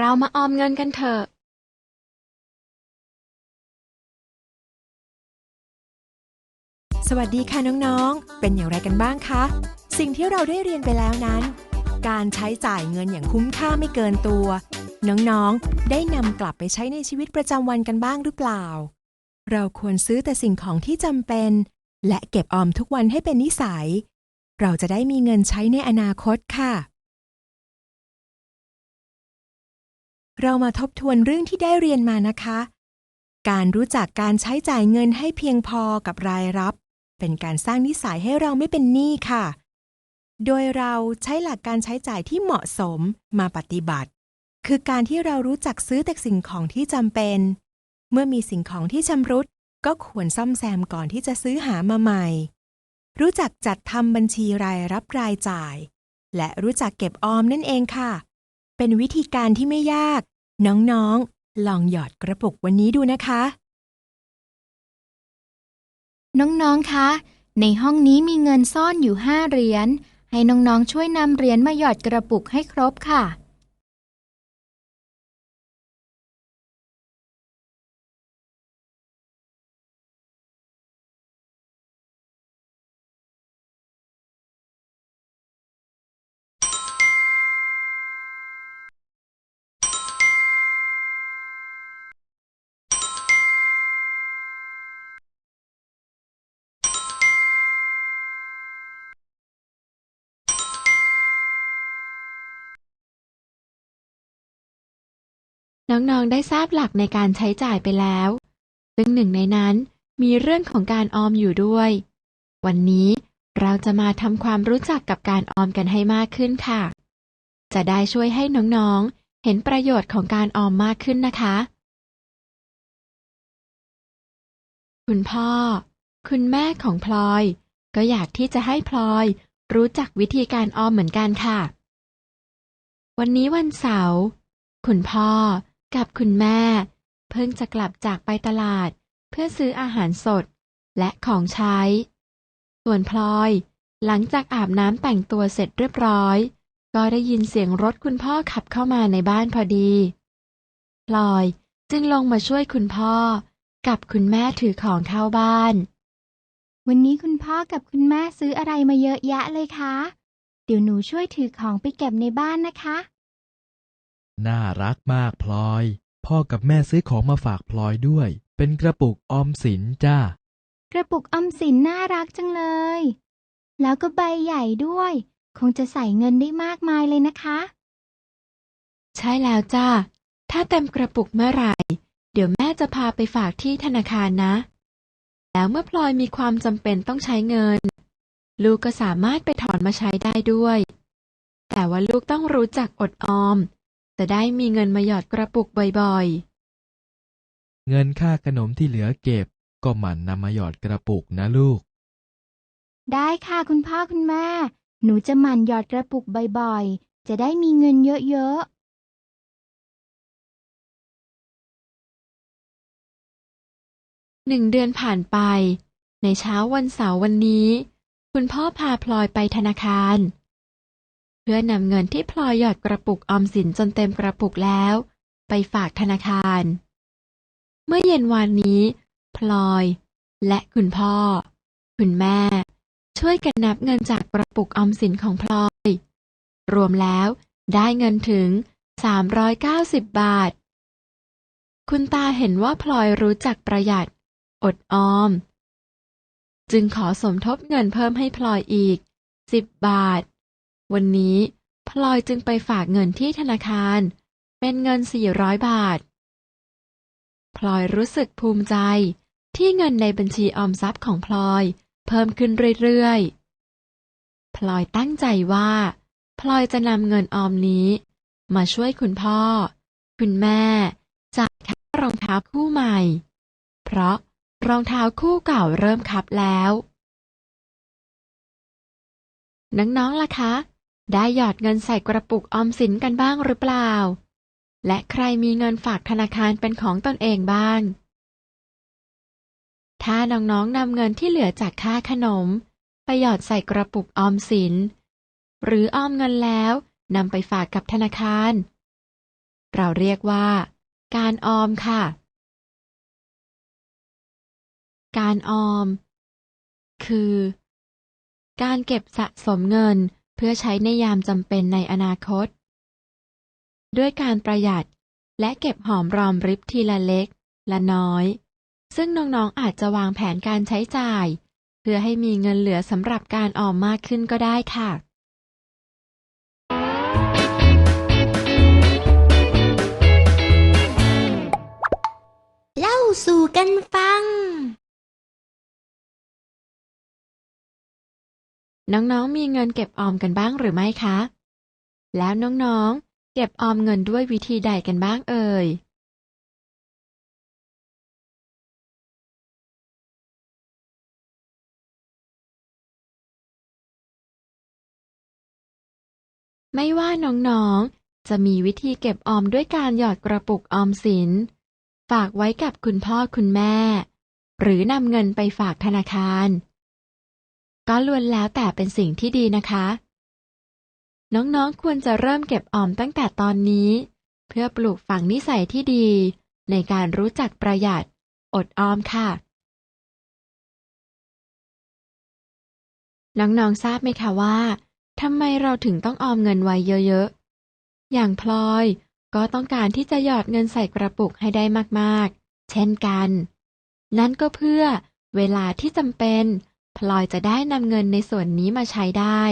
เรามาออมเงินกันเถอะสวัสดีค่ะน้องๆ เป็นอย่างไรกันบ้างคะ สิ่งที่เราได้เรียนไปแล้วนั้น การใช้จ่ายเงินอย่างคุ้มค่าไม่เกินตัว น้องๆ ได้นำกลับไปใช้ในชีวิตประจำวันกันบ้างหรือเปล่า เราควรซื้อแต่สิ่งของที่จำเป็น และเก็บออมทุกวันให้เป็นนิสัย เราจะได้มีเงินใช้ในอนาคตค่ะ เรามาทบทวนเรื่องที่ได้เรียนมานะคะ การรู้จักการใช้จ่ายเงินให้เพียงพอกับรายรับ เป็นการสร้างนิสัยให้เราไม่เป็นหนี้ค่ะ โดยเราใช้หลักการใช้จ่ายที่เหมาะสมมาปฏิบัติ คือการที่เรารู้จักซื้อแต่สิ่งของที่จำเป็น เมื่อมีสิ่งของที่ชำรุด ก็ควรซ่อมแซมก่อนที่จะซื้อหามาใหม่ รู้จักจัดทำบัญชีรายรับรายจ่าย และรู้จักเก็บออมนั่นเองค่ะ เป็นวิธีการที่ไม่ยาก น้องๆ ลองหยอดกระปุกวันนี้ดูนะคะ น้องๆ คะ ในห้องนี้มีเงินซ่อนอยู่ห้าเหรียญ ให้น้องๆ ช่วยนำเหรียญมาหยอดกระปุกให้ครบค่ะ น้องๆได้ทราบหลักในการใช้จ่ายไปแล้ว ซึ่งหนึ่งในนั้นมีเรื่องของการออมอยู่ด้วย วันนี้เราจะมาทำความรู้จักกับการออมกันให้มากขึ้นค่ะ จะได้ช่วยให้น้องๆ เห็นประโยชน์ของการออมมากขึ้นนะคะ คุณพ่อ คุณแม่ของพลอย ก็อยากที่จะให้พลอย รู้จักวิธีการออมเหมือนกันค่ะ วันนี้วันเสาร์ คุณพ่อ กับคุณแม่ เพิ่งจะกลับจากไปตลาด เพื่อซื้ออาหารสด และของใช้ ส่วนพลอย หลังจากอาบน้ำแต่งตัวเสร็จเรียบร้อย ก็ได้ยินเสียงรถคุณพ่อขับเข้ามาในบ้านพอดี พลอยจึงลงมาช่วยคุณพ่อ กับคุณแม่ถือของเข้าบ้าน วันนี้คุณพ่อกับคุณแม่ซื้ออะไรมาเยอะแยะเลยคะ เดี๋ยวหนูช่วยถือของไปเก็บในบ้านนะคะ น่ารักมากพลอย พ่อกับแม่ซื้อของมาฝากพลอยด้วย เป็นกระปุกออมสินจ้า กระปุกออมสินน่ารักจังเลย แล้วก็ใบใหญ่ด้วย คงจะใส่เงินได้มากมายเลยนะคะ ใช่แล้วจ้า ถ้าเต็มกระปุกเมื่อไหร่ เดี๋ยวแม่จะพาไปฝากที่ธนาคารนะ แล้วเมื่อพลอยมีความจำเป็นต้องใช้เงิน ลูกก็สามารถไปถอนมาใช้ได้ด้วย แต่ว่าลูกต้องรู้จักอดออม จะได้มีเงินมาหยอดกระปุกบ่อยเงินค่าขนมที่เหลือเก็บ ก็หมั่นนำมาหยอดกระปุกนะลูก ได้ค่ะคุณพ่อคุณแม่ หนูจะหมั่นหยอดกระปุกบ่อยๆ จะได้มีเงินเยอะๆๆหนึ่งเดือนผ่านไป ในเช้าวันเสาร์วันนี้ คุณพ่อพาพลอยไปธนาคารเพื่อนำเงินที่พลอยหยอดกระปุกออมสินจนเต็มกระปุกแล้ว ไปฝากธนาคาร เมื่อเย็นวานนี้ พลอย และคุณพ่อ คุณแม่ ช่วยกันนับเงินจากกระปุกออมสินของพลอย รวมแล้วได้เงินถึง 390 บาท คุณตาเห็นว่าพลอยรู้จักประหยัด อดออม จึงขอสมทบเงินเพิ่มให้พลอยอีก 10 บาท วันนี้พลอยจึงไปฝากเงินที่ธนาคาร เป็นเงิน 400 บาท พลอยรู้สึกภูมิใจ ที่เงินในบัญชีออมทรัพย์ของพลอย เพิ่มขึ้นเรื่อยๆ พลอยตั้งใจว่า พลอยจะนำเงินออมนี้ มาช่วยคุณพ่อ คุณแม่จ่ายค่ารองเท้าคู่ใหม่ เพราะรองเท้าคู่เก่าเริ่มคับแล้ว น้องๆล่ะคะ ได้หยอดเงินใส่กระปุกออมสินกันบ้างหรือเปล่า และใครมีเงินฝากธนาคารเป็นของตนเองบ้าง ถ้าน้องๆนำเงินที่เหลือจากค่าขนม ไปหยอดใส่กระปุกออมสิน หรือออมเงินแล้วนำไปฝากกับธนาคาร เราเรียกว่า การออมค่ะ การออม คือ การเก็บสะสมเงิน เพื่อใช้ในยามจำเป็นในอนาคต ด้วยการประหยัดและเก็บหอมรอมริบทีละเล็ก ละน้อย ซึ่งน้องๆอาจจะวางแผนการใช้จ่าย เพื่อให้มีเงินเหลือสำหรับการออมมากขึ้นก็ได้ค่ะเล่าสู่กันฟัง น้องๆ มีเงินเก็บออมกันบ้างหรือไม่คะ แล้วน้องๆ เก็บออมเงินด้วยวิธีใดกันบ้างเอ่ย ไม่ว่าน้องๆ จะมีวิธีเก็บออมด้วยการหยอดกระปุกออมสิน ฝากไว้กับคุณพ่อคุณแม่ หรือนำเงินไปฝากธนาคาร ก็ล้วนแล้วแต่เป็นสิ่งที่ดีนะคะ น้องๆควรจะเริ่มเก็บออมตั้งแต่ตอนนี้ เพื่อปลูกฝังนิสัยที่ดี ในการรู้จักประหยัด อดออมค่ะ น้องๆทราบไหมคะว่าทำไมเราถึงต้องออมเงินไว้เยอะๆ อย่างพลอยก็ต้องการที่จะหยอดเงินใส่กระปุกให้ได้มากๆ เช่นกัน นั่นก็เพื่อเวลาที่จำเป็น พลอยจะได้นำเงินในส่วนนี้มาใช้ได้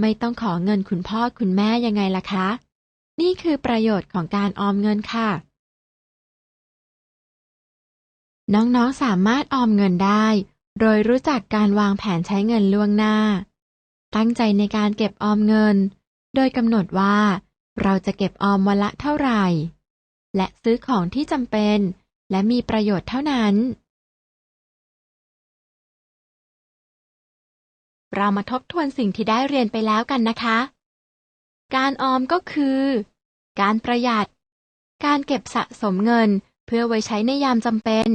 ไม่ต้องขอเงินคุณพ่อคุณแม่ยังไงล่ะคะ นี่คือประโยชน์ของการออมเงินค่ะ น้องๆสามารถออมเงินได้ โดยรู้จักการวางแผนใช้เงินล่วงหน้า ตั้งใจในการเก็บออมเงิน โดยกำหนดว่า เราจะเก็บออมวันละเท่าไหร่ และซื้อของที่จำเป็น และมีประโยชน์เท่านั้น เรามาทบทวนสิ่งที่ได้เรียนไปแล้วกันนะคะ การออมก็คือ การประหยัด การเก็บสะสมเงินเพื่อไว้ใช้ในยามจำเป็น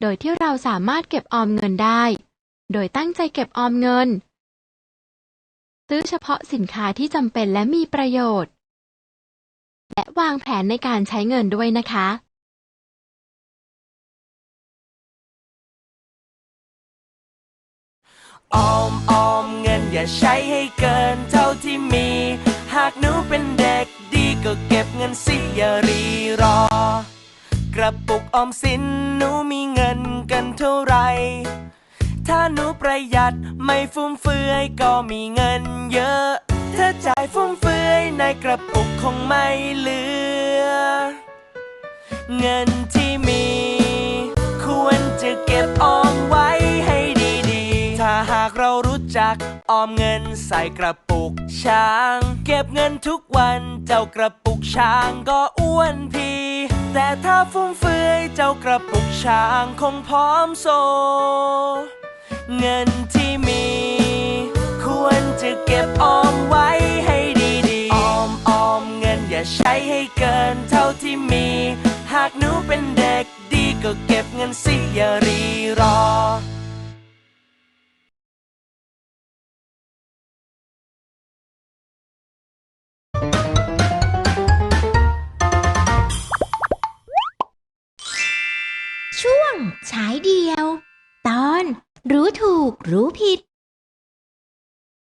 โดยที่เราสามารถเก็บออมเงินได้ โดยตั้งใจเก็บออมเงิน ซื้อเฉพาะสินค้าที่จำเป็นและมีประโยชน์ และวางแผนในการใช้เงินด้วยนะคะออม อย่าใช้ให้เกินเท่าที่มี หากหนูเป็นเด็กดีก็เก็บเงินสิอย่ารีรอ กระปุกออมสินหนูมีเงินกันเท่าไหร่ถ้าหนูประหยัดไม่ฟุ่มเฟือยก็มีเงินเยอะ ถ้าจ่ายฟุ่มเฟือยในกระปุกคงไม่เหลือ เงินที่มี ควรจะเก็บออมไว้ให้ดีๆ ถ้าหากเรารู้ จัก ออมเงินใส่กระปุกช้าง เก็บเงินทุกวันเจ้ากระปุกช้างก็อ้วนพีแต่ถ้าฟุ่มเฟือยเจ้ากระปุกช้างคงพร้อมโซ เงินที่มี ควรจะเก็บออมไว้ให้ดีๆ ออมออมเงินอย่าใช้ให้เกินเท่าที่มี หากหนูเป็นเด็กดีก็เก็บเงินสิอย่ารีรอ ฉายเดียว ตอนรู้ถูกรู้ผิด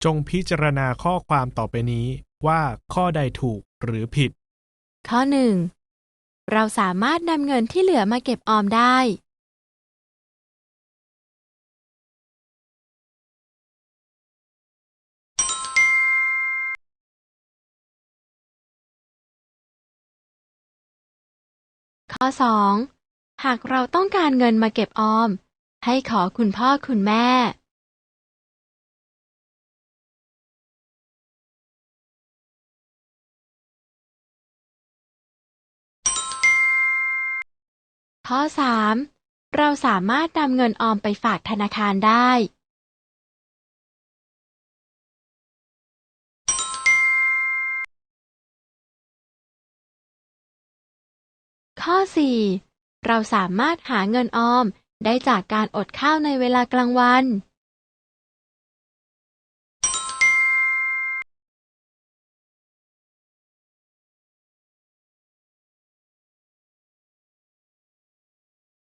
จงพิจารณาข้อความต่อไปนี้ว่าข้อใดถูกหรือผิด ข้อหนึ่งเราสามารถนำเงินที่เหลือมาเก็บออมได้ ข้อ 2. หากเราต้องการเงินมาเก็บออม ให้ขอคุณพ่อคุณแม่ ข้อ 3. เราสามารถนำเงินออมไปฝากธนาคารได้ ข้อ 4. เราสามารถหาเงินออมได้จากการอดข้าวในเวลากลางวัน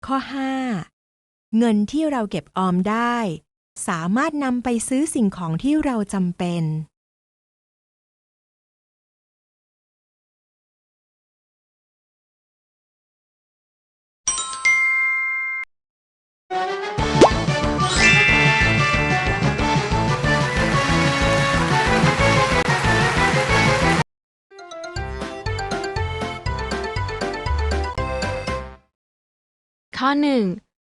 ข้อ 5. เงินที่เราเก็บออมได้ สามารถนำไปซื้อสิ่งของที่เราจำเป็น ข้อหนึ่ง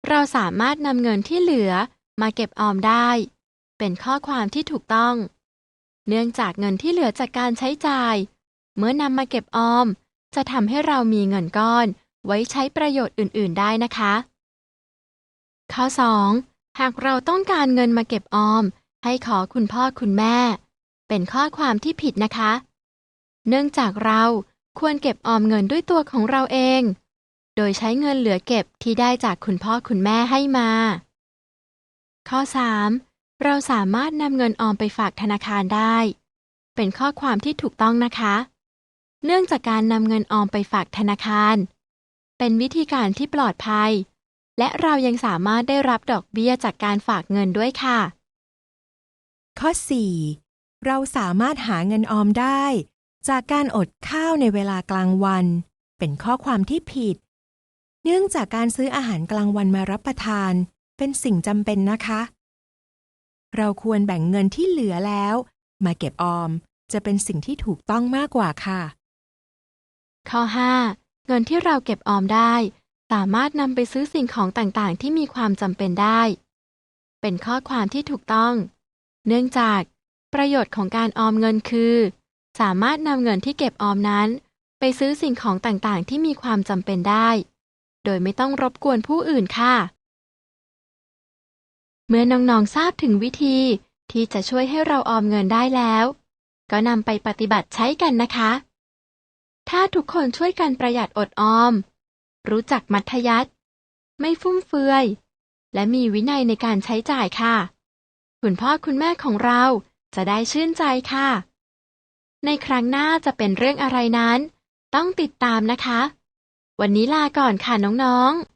เราสามารถนำเงินที่เหลือมาเก็บออมได้ เป็นข้อความที่ถูกต้อง เนื่องจากเงินที่เหลือจากการใช้จ่าย เมื่อนำมาเก็บออม จะทำให้เรามีเงินก้อน ไว้ใช้ประโยชน์อื่น ๆ ได้นะคะ ข้อ 2. หากเราต้องการเงินมาเก็บออม ให้ขอคุณพ่อคุณแม่ เป็นข้อความที่ผิดนะคะ เนื่องจากเราควรเก็บออมเงินด้วยตัวของเราเอง โดยใช้เงินเหลือเก็บที่ได้จากคุณพ่อคุณแม่ให้มา ข้อ 3. เราสามารถนำเงินออมไปฝากธนาคารได้ เป็นข้อความที่ถูกต้องนะคะ เนื่องจากการนำเงินออมไปฝากธนาคาร เป็นวิธีการที่ปลอดภัย และเรายังสามารถได้รับดอกเบี้ยจากการฝากเงินด้วยค่ะ ข้อ 4 เราสามารถหาเงินออมได้ จากการอดข้าวในเวลากลางวัน เป็นข้อความที่ผิด เนื่องจากการซื้ออาหารกลางวันมารับประทานเป็นสิ่งจำเป็นนะคะ เราควรแบ่งเงินที่เหลือแล้ว มาเก็บออมจะเป็นสิ่งที่ถูกต้องมากกว่าค่ะ ข้อ 5 เงินที่เราเก็บออมได้ สามารถนำไปซื้อสิ่งของต่างๆ ที่มีความจำเป็นได้ เป็นข้อความที่ถูกต้อง เนื่องจาก ประโยชน์ของการออมเงินคือ สามารถนำเงินที่เก็บออมนั้น ไปซื้อสิ่งของต่างๆ ที่มีความจำเป็นได้ โดยไม่ต้องรบกวนผู้อื่นค่ะ เมื่อน้องๆทราบถึงวิธีที่จะช่วยให้เราออมเงินได้แล้ว ก็นำไปปฏิบัติใช้กันนะคะ ถ้าทุกคนช่วยกันประหยัดอดออม รู้จักมัธยัติไม่ฟุ่มเฟือย และมีวินัยในการใช้จ่ายค่ะ คุณพ่อคุณแม่ของเราจะได้ชื่นใจค่ะ ในครั้งหน้าจะเป็นเรื่องอะไรนั้น ต้องติดตามนะคะ วันนี้ลาก่อนค่ะน้องๆ